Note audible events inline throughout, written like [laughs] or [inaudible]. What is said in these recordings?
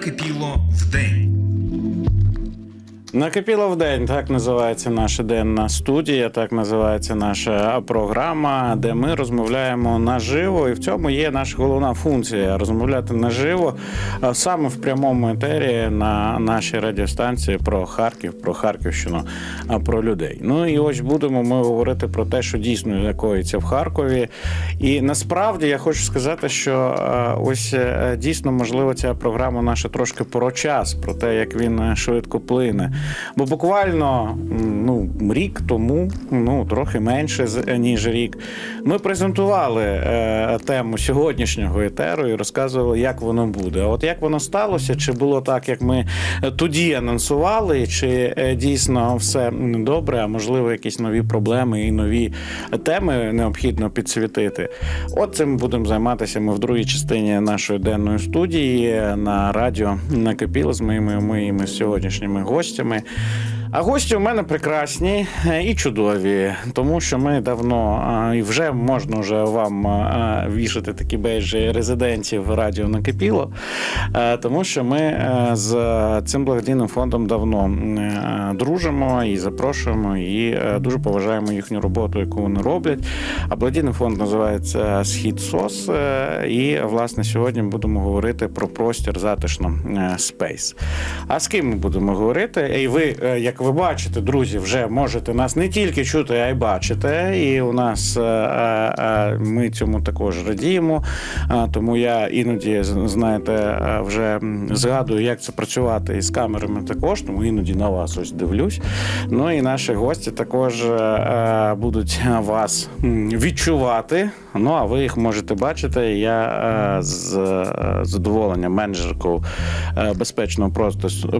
накипіло вдень. Накипіло в день, так називається наша денна студія, так називається наша програма, де ми розмовляємо наживо. І в цьому є наша головна функція розмовляти наживо саме в прямому етері на нашій радіостанції про Харків, про Харківщину, а про людей. Ну і ось будемо ми говорити про те, що дійсно коїться в Харкові. І насправді я хочу сказати, що е, ось е, дійсно можливо ця програма наша трошки про час, про те, як він е, швидко плине. Бо буквально ну, рік тому, ну трохи менше ніж рік, ми презентували е, тему сьогоднішнього етеру і розказували, як воно буде. А от як воно сталося, чи було так, як ми тоді анонсували, чи е, дійсно все добре, а можливо, якісь нові проблеми і нові теми необхідно підсвітити. От цим будемо займатися ми в другій частині нашої денної студії на радіо накипіло з моїми моїми сьогоднішніми гостями. програми. А гості у мене прекрасні е, і чудові, тому що ми давно і вже можна вже вам вішати такі бейджі резидентів радіо накипіло, е, тому що ми е, з цим благодійним фондом давно дружимо і запрошуємо, і дуже поважаємо їхню роботу, яку вони роблять. А благодійний фонд називається Схід СОС. І власне сьогодні будемо говорити про простір затишно Space. А з ким ми будемо говорити? І ви, е, ви бачите, друзі, вже можете нас не тільки чути, а й бачите. І у нас е, е, е, ми цьому також радіємо. Тому я іноді знаєте, вже згадую, як це працювати із камерами також, тому іноді на вас ось дивлюсь. Ну і наші гості також будуть вас відчувати. Ну а ви їх можете бачити. Я з задоволенням менеджерку е, безпечного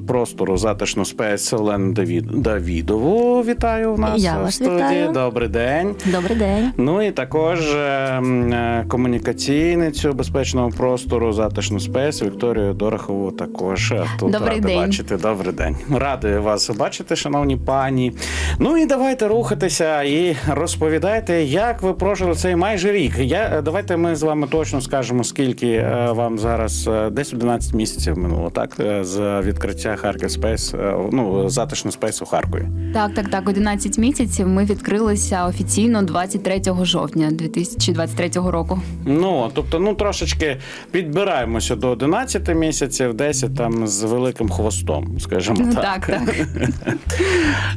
простору, затишно спейс Олену Давід, Давідову. Вітаю в нас Я в вас студії. вітаю. Добрий день. Добрий день. Ну і також е, м, е, комунікаційницю безпечного простору затишну спейс Вікторію Дорохову також е, тут Добрий рада день. бачити. Добрий день. Радий вас бачити, шановні пані. Ну і давайте рухатися і розповідайте, як ви прожили цей майже рік. Я е, давайте ми з вами точно скажемо, скільки вам зараз десь 11 місяців минуло, так з відкриття Харків Спейс, ну затишно у Харкові. Так, так, так. 11 місяців ми відкрилися офіційно 23 жовтня 2023 року. Ну, тобто, ну трошечки підбираємося до 11 місяців, 10 там з великим хвостом, скажімо Ну, так. так, так.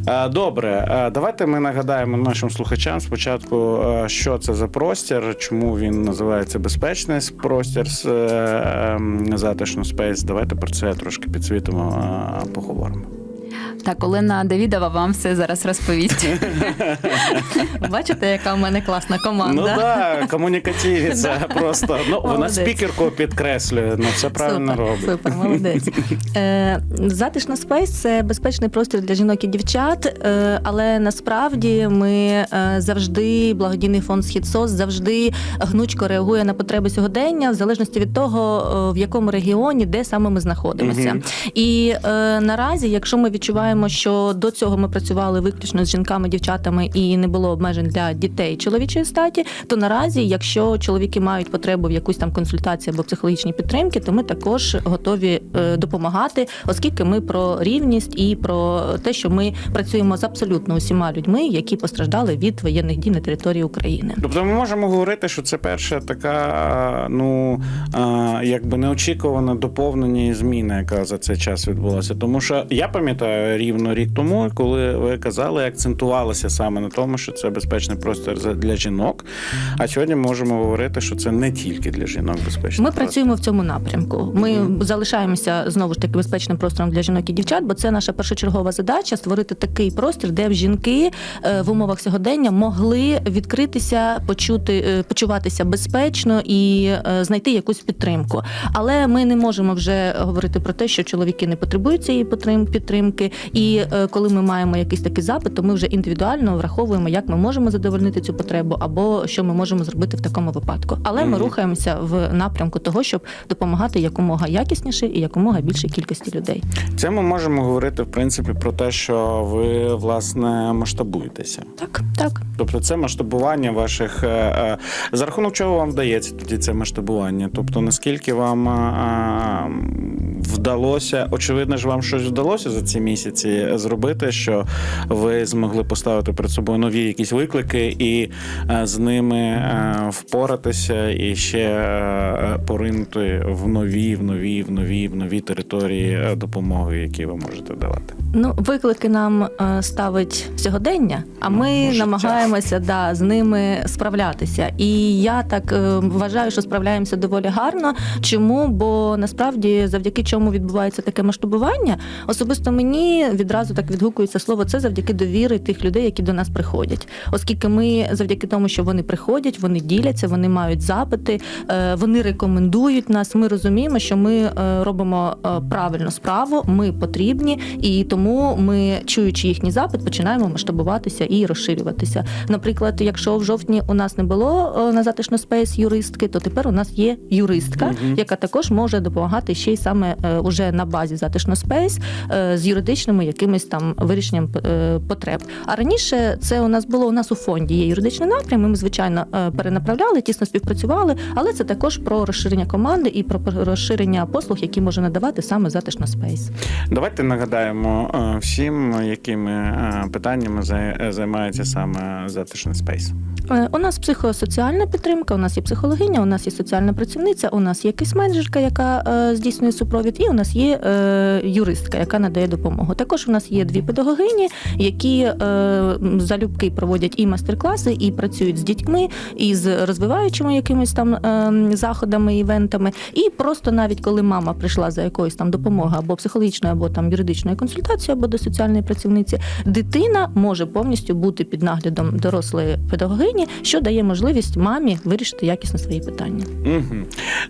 [laughs] Е, Добре, е, давайте ми нагадаємо нашим слухачам спочатку, е, що це за простір, чому він називається безпечний простір з ем, затишно спейс. Давайте про це трошки підсвітимо, поговоримо. Так, Олена Давідова вам все зараз розповість. [laughs] Бачите, яка в мене класна команда. Ну так, [laughs] комунікаційниця просто. Ну, вона спікерку підкреслює, ну це правильно робить. Супер, молодець. [laughs] Е, Затишно спейс це безпечний простір для жінок і дівчат. е, Але насправді ми е, завжди, благодійний фонд «Східсос» завжди гнучко реагує на потреби сьогодення, в залежності від того, в якому регіоні, де саме ми знаходимося. І наразі, якщо ми відчуваємо, що до цього ми працювали виключно з жінками, дівчатами і не було обмежень для дітей чоловічої статі, то наразі, якщо чоловіки мають потребу в якусь там консультації або психологічній підтримки, то ми також готові е, допомагати, оскільки ми про рівність і про те, що ми працюємо з абсолютно усіма людьми, які постраждали від воєнних дій на території України. Тобто ми можемо говорити, що це перша така, ну якби неочікувана доповнення і зміна, яка за цей час відбулася. Тому що я пам'ятаю рівно рік тому, коли ви казали, акцентувалися саме на тому, що це безпечний простір для жінок. А сьогодні ми можемо говорити, що це не тільки для жінок безпечний Ми простір. працюємо в цьому напрямку. Ми залишаємося знову ж таки безпечним простором для жінок і дівчат, бо це наша першочергова задача створити такий простір, де б жінки е, в умовах сьогодення могли відкритися, почути, е, почуватися безпечно і е, знайти якусь підтримку. Але ми не можемо вже говорити про те, що чоловіки не потребують цієї потрим- підтримки. І е, коли ми маємо якийсь такий запит, то ми вже індивідуально враховуємо, як ми можемо задовольнити цю потребу, або що ми можемо зробити в такому випадку. Але ми рухаємося в напрямку того, щоб допомагати якомога якісніше і якомога більшій кількості людей. Це ми можемо говорити в принципі про те, що ви власне масштабуєтеся. Так, так. Тобто це масштабування ваших е, е, за рахунок чого вам вдається тоді це масштабування? Тобто наскільки вам е, вдалося, очевидно ж, вам щось вдалося за ці місяці зробити, що ви змогли поставити перед собою нові якісь виклики і е, з ними е, впоратися і ще е, поринути в нові, в нові, в нові, в нові території допомоги, які ви можете давати. Ну, виклики нам ставить сьогодення, а ми Ну, намагаємося да, з ними справлятися. І я так вважаю, що справляємося доволі гарно. Чому? Бо насправді завдяки чому відбувається таке масштабування, особисто мені відразу так відгукується слово це завдяки довіри тих людей, які до нас приходять. Оскільки ми завдяки тому, що вони приходять, вони діляться, вони мають запити, е, вони рекомендують нас. Ми розуміємо, що ми е, робимо е, правильну справу, ми потрібні, і тому ми, чуючи їхній запит, починаємо масштабуватися і розширюватися. Наприклад, якщо в жовтні у нас не було на затишно спейс юристки, то тепер у нас є юристка, яка також може допомагати ще й саме уже на базі затишно спейс з юридичними якимись там вирішенням е, потреб. А раніше це у нас було у нас у фонді є юридичний напрям. і Ми звичайно е, перенаправляли, тісно співпрацювали, але це також про розширення команди і про розширення послуг, які може надавати саме затишно спейс. Давайте нагадаємо е, всім, якими питаннями зай- займається саме затишний спейс. У нас психосоціальна підтримка, у нас є психологиня, у нас є соціальна працівниця, у нас є кейс-менеджерка, яка е, здійснює супровід, і у нас є юристка, яка надає допомогу. Також у нас є дві педагогині, які е, залюбки проводять і майстер-класи, і працюють з дітьми, і з розвиваючими якимись там е, заходами, івентами. І просто навіть коли мама прийшла за якоюсь там допомогою або психологічною, або там юридичною консультацією, або до соціальної працівниці, дитина може повністю бути під наглядом дорослої педагогині, що дає можливість мамі вирішити якісно свої питання.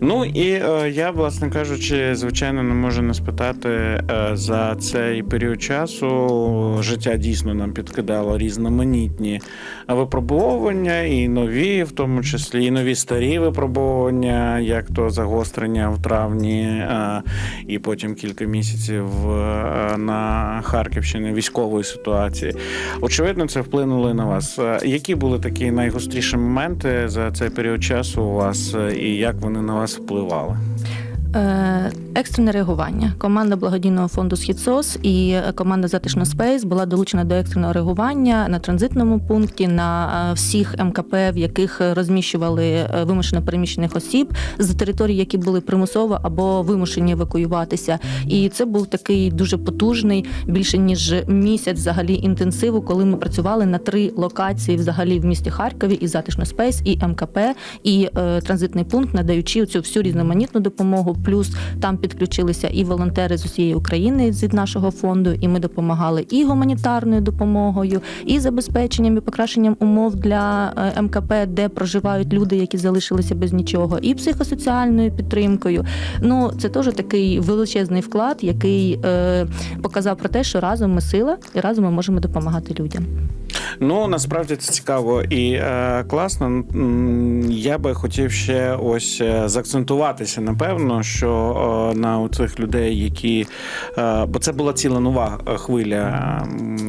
Ну і е, я, власне кажучи, звичайно, не можу не спитати е, за цей період часу. Життя дійсно нам підкидало різноманітні випробовування, і нові, в тому числі, і нові старі випробовування, як то загострення в травні, і потім кілька місяців е, на Харківщині військової ситуації. Очевидно, це вплинуло на вас. Е, Які були такі найгостріші моменти за цей період часу у вас, е, і як вони на вас впливали? Екстрене реагування. Команда благодійного фонду «Східсос» і е, команда Затишно Спейс була долучена до екстреного реагування на транзитному пункті на е, всіх МКП, в яких розміщували е, вимушено переміщених осіб з територій, які були примусово або вимушені евакуюватися. І це був такий дуже потужний, більше ніж місяць взагалі інтенсиву, коли ми працювали на три локації взагалі в місті Харкові і Затишно Спейс, і МКП, і е, транзитний пункт, надаючи цю всю різноманітну допомогу. Плюс там підключилися і волонтери з усієї України від нашого фонду, і ми допомагали і гуманітарною допомогою, і забезпеченням і покращенням умов для е, МКП, де проживають люди, які залишилися без нічого, і психосоціальною підтримкою. Ну це теж такий величезний вклад, який е, показав про те, що разом ми сила, і разом ми можемо допомагати людям. Ну насправді це цікаво і е, класно. Я би хотів ще ось е, заакцентуватися, напевно, що е, на цих людей, які е, бо це була ціла нова е, хвиля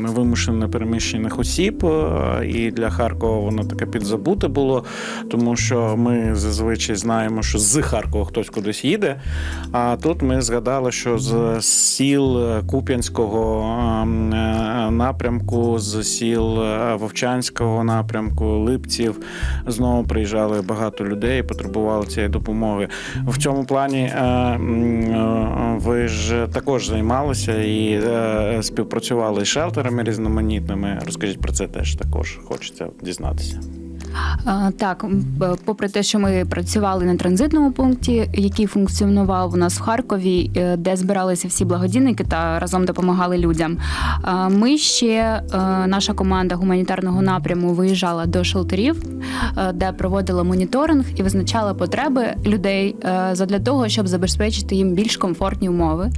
вимушено переміщених осіб, е, і для Харкова воно таке підзабуте було, тому що ми зазвичай знаємо, що з Харкова хтось кудись їде. А тут ми згадали, що з сіл Куп'янського ем, е, напрямку, з сіл е, Вовчанського напрямку, Липців знову приїжджали багато людей, потребували цієї допомоги. В цьому плані е, е, ви ж також займалися і е, співпрацювали з шелтерами різноманітними. Розкажіть про це теж також хочеться дізнатися. Так, попри те, що ми працювали на транзитному пункті, який функціонував у нас в Харкові, е, де збиралися всі благодійники та разом допомагали людям. Ми ще е, наша команда гуманітарного напряму виїжджала до шелтерів, е, де проводила моніторинг і визначала потреби людей задля того, щоб забезпечити їм більш комфортні умови.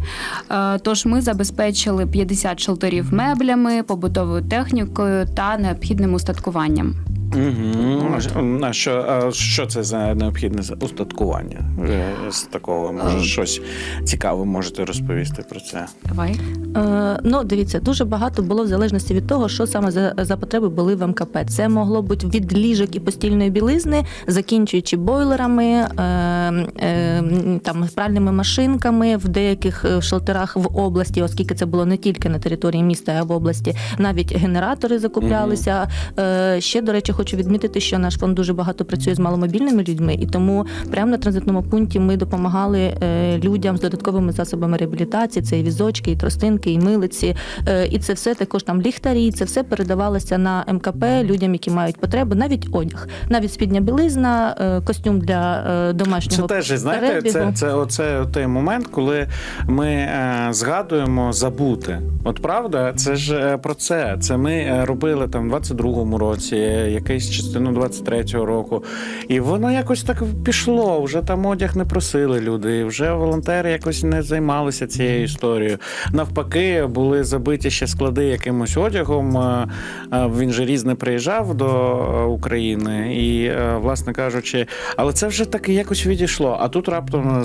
Тож ми забезпечили 50 шелтерів меблями, побутовою технікою та необхідним устаткуванням. Угу. А що, а що це за необхідне за- устаткування? Е, З такого, може, щось цікаве можете розповісти про це. Давай. Е, ну, дивіться, дуже багато було в залежності від того, що саме за, за потреби були в МКП. Це могло бути від ліжок і постільної білизни, закінчуючи бойлерами, е, е, там пральними машинками в деяких е, шелтерах в області, оскільки це було не тільки на території міста, а в області. Навіть генератори закуплялися. Е, ще, до речі, хочу відмітити, що наш фонд дуже багато працює з маломобільними людьми, і тому прямо на транзитному пункті ми допомагали е, людям з додатковими засобами реабілітації. Це і візочки, і тростинки, і милиці. Е, І це все також там ліхтарі. Це все передавалося на МКП людям, які мають потребу, навіть одяг, навіть спідня білизна, е, костюм для е, Це домашнього теж, знаєте, перебігу. це, це оце той момент, коли ми е, згадуємо забути. От правда, це ж про це. Це ми робили там в 22-му році, е, якийсь частину 23-го року. І воно якось так пішло. Вже там одяг не просили люди, вже волонтери якось не займалися цією історією. Навпаки, були забиті ще склади якимось одягом. Е, е, Він же різне приїжджав до е, України, і, власне кажучи, але це вже так якось відійшло. А тут раптом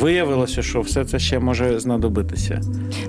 виявилося, що все це ще може знадобитися.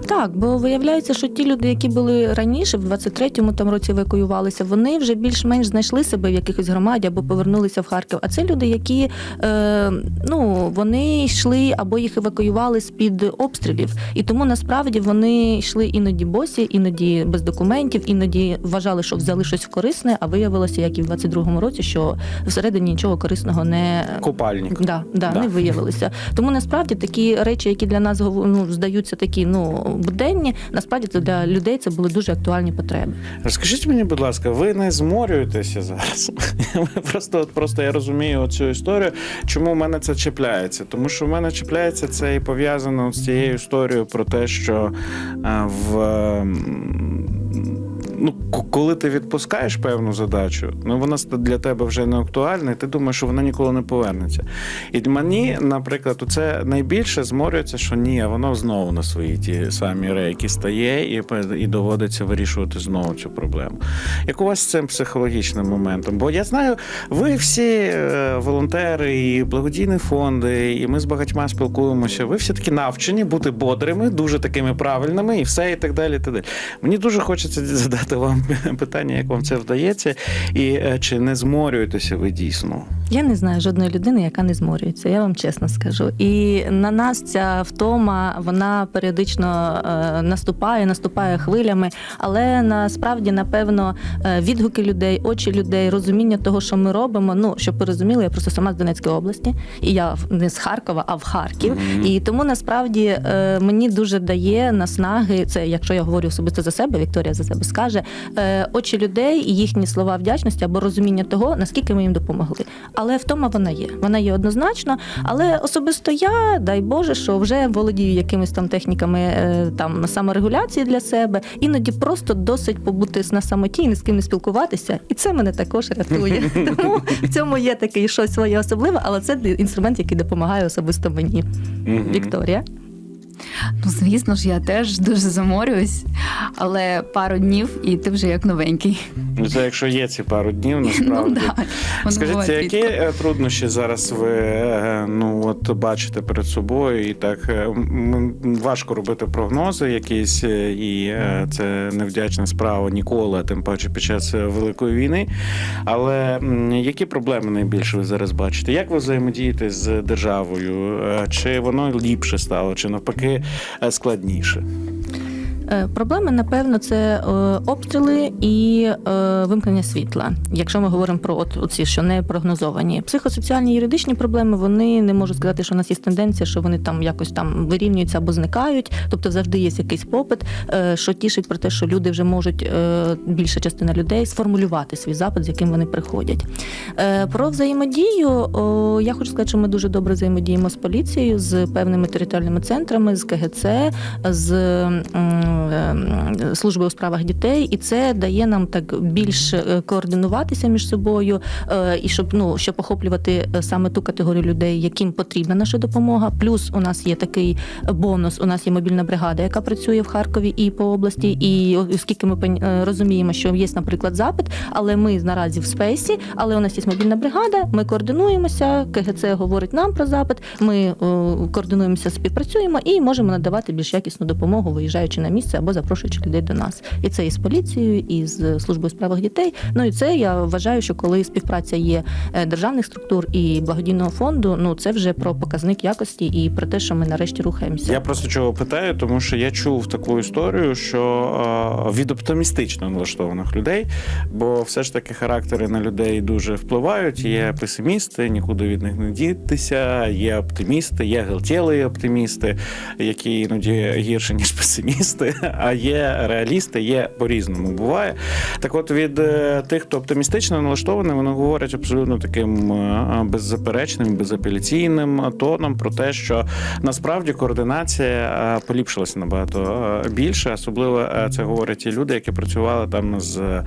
Так, бо виявляється, що ті люди, які були раніше, в 23-му там році евакуювалися, вони вже більш-менш знайшли себе в якихось громаді або повернулися в Харків. А це люди, які е, ну вони йшли або їх евакуювали з під обстрілів, і тому насправді вони йшли іноді босі, іноді без документів, іноді вважали, що взяли щось корисне, а виявилося, як і в 22-му році, що всередині нічого корисного не Купальник. Да, да, Да. не виявилися. Тому насправді такі речі, які для нас ну, здаються такі ну буденні, насправді це для людей це були дуже актуальні потреби. Розкажіть мені, будь ласка, ви не зморюєтеся зараз? [laughs] Просто, от, просто я розумію цю історію. Чому в мене це чіпляється? Тому що в мене чіпляється це і пов'язано з цією історією про те, що е, в. Ну, коли ти відпускаєш певну задачу, ну вона для тебе вже не актуальна, і ти думаєш, що вона ніколи не повернеться. І мені, наприклад, це найбільше зморюється, що ні, воно знову на свої ті самі рейки стає, і, і доводиться вирішувати знову цю проблему. Як у вас з цим психологічним моментом? Бо я знаю, ви всі е, волонтери і благодійні фонди, і ми з багатьма спілкуємося. Ви всі такі навчені бути бодрими, дуже такими правильними, і все, і так далі. І так далі. Мені дуже хочеться задати вам [laughs] питання, як вам це вдається, і е, чи не зморюєтеся ви дійсно? Я не знаю жодної людини, яка не зморюється, я вам чесно скажу. І на нас ця втома вона періодично е, наступає, наступає хвилями. Але насправді, напевно, е, відгуки людей, очі людей, розуміння того, що ми робимо. Ну щоб ви розуміли, я просто сама з Донецької області, і я не з Харкова, а в Харків. Мгм. І тому насправді мені дуже дає наснаги. Це якщо я говорю особисто за себе, Вікторія за себе скаже е, очі людей і їхні слова вдячності або розуміння того, наскільки ми їм допомогли. Але втома вона є. Вона є однозначно. Але особисто я, дай Боже, що вже володію якимись там техніками е, там саморегуляції для себе. Іноді просто досить побути на самоті і ні з ким не спілкуватися. І це мене також рятує. [laughs] Тому в цьому є таке щось своє особливе, але це інструмент, який допомагає особисто мені. Вікторія. Ну, звісно ж, я теж дуже заморююсь, але пару днів і ти вже як новенький. Ну, Це якщо є ці пару днів, [laughs] Ну насправді. да. Скажіть, які рідко. е, труднощі зараз ви е, ну от бачите перед собою, і так е, важко робити прогнози якісь, і це невдячна справа ніколи, тим паче під час великої війни. Але які проблеми найбільше ви зараз бачите? Як ви взаємодієте з державою? Чи воно ліпше стало, чи навпаки е, складніше? Е, Проблеми, напевно, це е, обстріли і е, вимкнення світла. Якщо ми говоримо про от оці, що не прогнозовані. Психосоціальні юридичні проблеми, вони не можу сказати, що у нас є тенденція, що вони там якось там вирівнюються або зникають. Тобто завжди є якийсь попит, що тішить про те, що люди вже можуть, більша частина людей, сформулювати свій запит, з яким вони приходять. Про взаємодію я хочу сказати, що ми дуже добре взаємодіємо з поліцією, з певними територіальними центрами, з КГЦ, з служби у справах дітей, і це дає нам так більш е, координуватися між собою, е, і щоб ну щоб охоплювати е, саме ту категорію людей, яким потрібна наша допомога. Плюс у нас є такий бонус. У нас є мобільна бригада, яка працює в Харкові і по області. І оскільки ми е, розуміємо, що є, наприклад, запит, але ми наразі в спейсі, але у нас є мобільна бригада. Ми координуємося. КГЦ говорить нам про запит. Ми е, координуємося, співпрацюємо і можемо надавати більш якісну допомогу, виїжджаючи на місце або запрошуючи людей до нас. І це і з поліцією, і з службою у справах дітей. Ну і це я вважаю, що коли співпраця є е, державних структур і благодійного фонду, ну це вже про показник якості і про те, що ми нарешті рухаємося. Я просто чого питаю, тому що я чув таку історію, що е, від оптимістично налаштованих людей, бо все ж таки характери на людей дуже впливають. Є песимісти, нікуди від них не дітися, є оптимісти, є гелтєлі оптимісти, які іноді гірші, ніж песимісти, [laughs] а є реалісти, є по-різному буває. Так от від е, тих, хто оптимістично налаштований, вони говорять абсолютно таким е, беззаперечним, безапеляційним тоном про те, що насправді координація е, поліпшилася набагато більше. Особливо це говорять ті люди, які працювали там з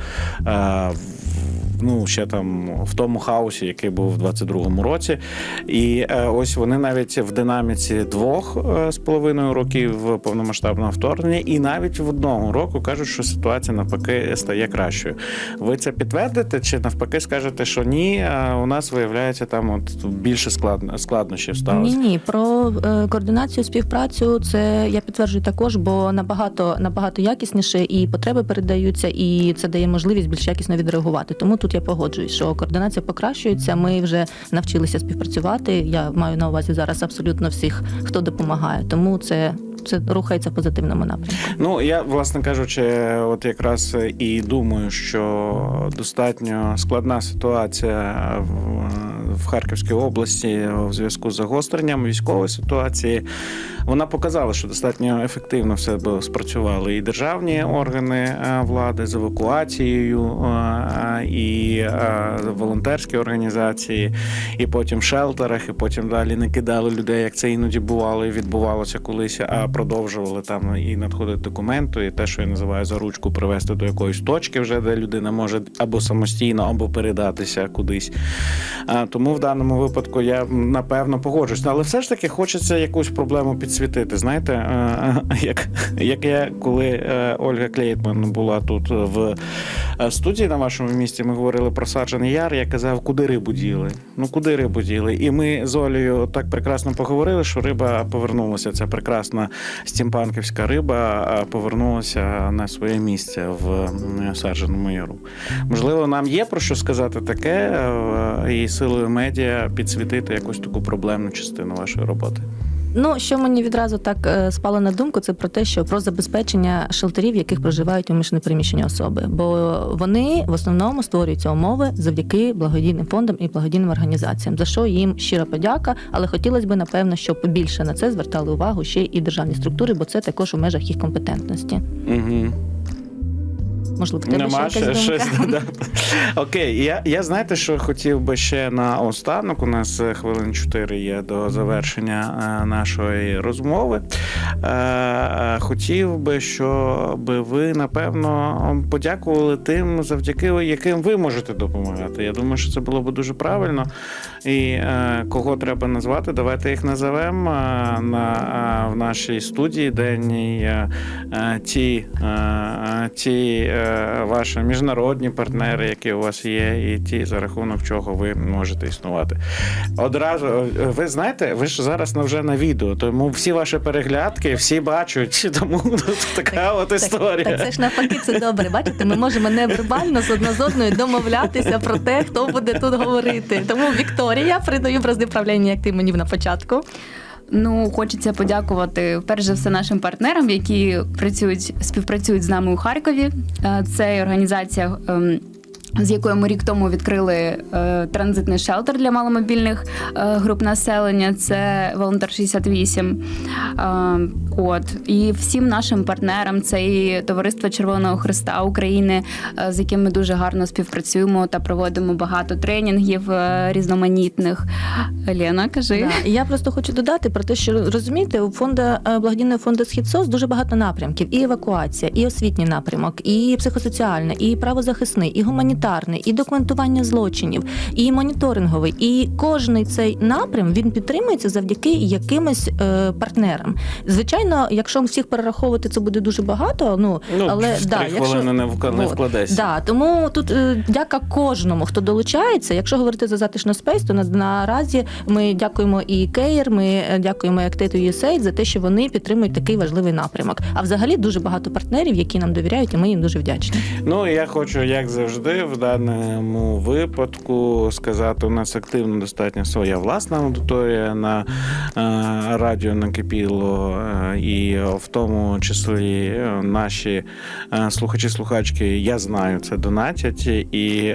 ну ще там в тому хаосі, який був в 22-му році. І е, ось вони навіть в динаміці двох е, з половиною років повномасштабного вторгнення, і навіть в одного року кажуть, що ситуація навпаки стає кращою. Ви це підтвердите, чи навпаки скажете, що ні, е, у нас виявляється там от більше складно складнощів Ні, сталося? ні, про е, координацію, співпрацю це я підтверджую також, бо набагато набагато якісніше і потреби передаються, і це дає можливість більш якісно відреагувати. Тому тут я погоджуюсь, що координація покращується. Ми вже навчилися співпрацювати. Я маю на увазі зараз абсолютно всіх, хто допомагає. Тому це, це рухається в позитивному напрямку. Ну я власне кажучи, от якраз і думаю, що достатньо складна ситуація в, в Харківській області в зв'язку з загостренням військової ситуації. Вона показала, що достатньо ефективно все спрацювали і державні органи е, влади з евакуацією, е, і е, волонтерські організації, і потім в шелтерах, і потім далі не кидали людей, як це іноді бувало і відбувалося колись, а продовжували там і надходити документи, і те, що я називаю за ручку, привести до якоїсь точки, вже де людина може або самостійно, або передатися кудись. А, Тому в даному випадку я напевно погоджуюсь. Але все ж таки хочеться якусь проблему підсвітити. Знаєте, е, [laughs] як, як я коли е, Ольга Клейтман була тут в е, студії на вашому місці, ми говорили про саджаний яр. Я казав, куди рибу діли? Ну куди рибу діли? І ми з Олею так прекрасно поговорили, що риба повернулася. Ця прекрасна стімпанківська риба повернулася на своє місце в саджаному яру. Можливо, нам є про що сказати таке і силою медіа підсвітити якусь таку проблемну частину вашої роботи. Ну, що мені відразу так е, спало на думку, це про те, що про забезпечення шелтерів, в яких проживають умішні переміщені особи. Бо вони в основному створюються умови завдяки благодійним фондам і благодійним організаціям, за що їм щира подяка. Але хотілося б, напевно, щоб більше на це звертали увагу ще і державні структури, бо це також у межах їх компетентності. Угу. Можливо, тебе Нема ще якась думка? щось додати. Окей, я, я знаєте, що хотів би ще на останок. У нас е, хвилин 4 є до завершення е, нашої розмови. Е, Хотів би, щоб ви напевно подякували тим, завдяки яким ви можете допомагати. Я думаю, що це було б дуже правильно. І кого треба назвати, давайте їх назовемо на, в нашій студії денній. Ті, ті ваші міжнародні партнери, які у вас є, і ті, за рахунок чого ви можете існувати. Одразу, ви знаєте, ви ж зараз на- вже на відео, тому всі ваші переглядки, всі бачать, [laughs] тому тут така от історія. Так, так це ж навпаки, це добре. Бачите, ми можемо невербально з одна з одною домовлятися про те, хто буде тут говорити. Тому Вікторія, передаю бразди правління, як ти мені на початку. Ну, хочеться подякувати перш за все нашим партнерам, які працюють, співпрацюють з нами у Харкові. Е, Це організація ем, з якою ми рік тому відкрили е, транзитний шелтер для маломобільних е, груп населення. Це Волонтер 68. Е, от і всім нашим партнерам це і товариство Червоного Христа України, е, з яким ми дуже гарно співпрацюємо та проводимо багато тренінгів е, різноманітних. Лена, кажи. Да. Я просто хочу додати про те, що розумієте, у фонду е, благодійного фонду «Східсос» дуже багато напрямків: і евакуація, і освітній напрямок, і психосоціальний, і правозахисний, і гуманітарний, і документування злочинів, і моніторинговий. І кожний цей напрям він підтримується завдяки якимось е, партнерам. Звичайно, якщо всіх перераховувати, це буде дуже багато. Ну, Ну, але да, хвилини не вк- не Вот. Да, тому тут е, дяка кожному, хто долучається. Якщо говорити за затишно спейс, то на, наразі ми дякуємо і Кейр, ми е, дякуємо Actate USAID за те, що вони підтримують такий важливий напрямок. А взагалі дуже багато партнерів, які нам довіряють, і ми їм дуже вдячні. Ну я хочу, як завжди, в даному випадку сказати, у нас активно достатньо своя власна аудиторія на е, радіо накипіло, е, і в тому числі е, наші слухачі-слухачки, я знаю, це донатять і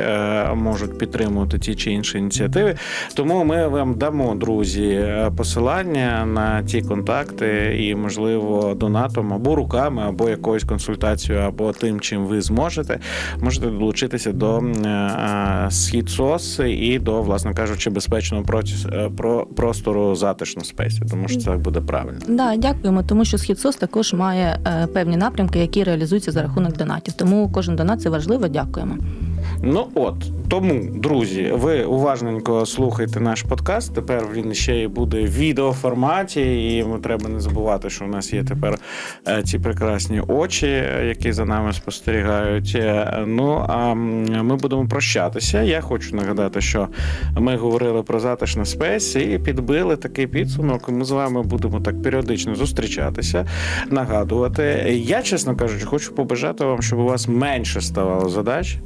можуть підтримувати ті чи інші ініціативи. Тому ми вам дамо, друзі, посилання на ті контакти і, можливо, донатом або руками, або якоюсь консультацією, або тим, чим ви зможете, можете долучитися до е, е, схід СОС і до, власне кажучи, безпечного е, про простору затишно спейсі, тому що це буде правильно. Да, дякуємо, тому що Східсос також має певні напрямки, які реалізуються за рахунок донатів. Тому кожен донат це важливо. Дякуємо. Ну от тому, друзі, ви уважненько слухайте наш подкаст. Тепер він ще й буде в відеоформаті, і треба не забувати, що у нас є тепер е, ці прекрасні очі, які за нами спостерігають. Е, Ну а ми будемо прощатися. Я хочу нагадати, що ми говорили про затишне спейс і підбили такий підсумок. Ми з вами будемо так періодично зустрічатися, нагадувати. Я, чесно кажучи, хочу побажати вам, щоб у вас менше ставало задач,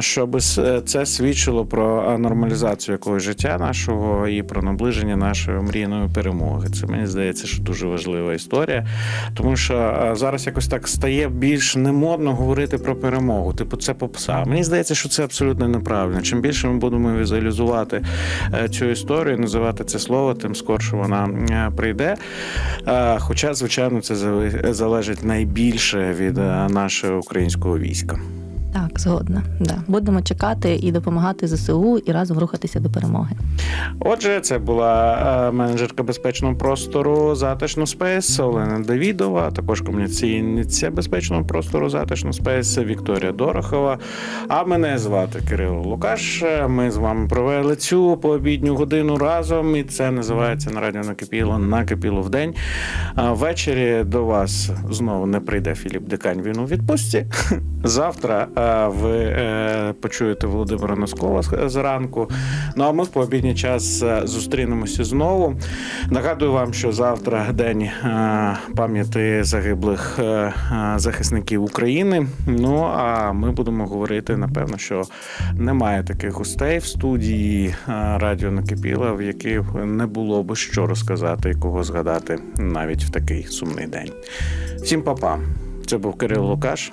щоб с- це свідчило про нормалізацію якогось життя нашого і про наближення нашої мрійної перемоги. Це мені здається, що дуже важлива історія, тому що зараз якось так стає більш немодно говорити про перемогу. Типу, це попса. Мені здається, що це абсолютно неправильно. Чим більше ми будемо візуалізувати е, цю історію, називати це слово, тим скорше вона е, прийде. Е, Хоча, звичайно, це залежить найбільше від е, нашого українського війська. Так, згодна. Да. Будемо чекати і допомагати ЗСУ і разом рухатися до перемоги. Отже, це була е, менеджерка безпечного простору затишно спейс Олена Давідова, також комунікаційниця безпечного простору затишно спейс Вікторія Дорохова. А мене звати Кирило Лукаш. Ми з вами провели цю пообідню годину разом, і це називається на радіо накипіло накипіло в день. Ввечері до вас знову не прийде Філіп Дикань. Він у відпустці. [laughs] Завтра е, ви е, почуєте Володимира Носкова зранку. Ну а ми в пообідній час е, зустрінемося знову. Нагадую вам, що завтра день е, пам'яті загиблих е, е, захисників України. Ну а ми будемо говорити, напевно, що немає таких гостей в студії е, Радіо Накипіла, в яких не було би що розказати і кого згадати навіть в такий сумний день. Всім па-па. Це був Кирило Лукаш.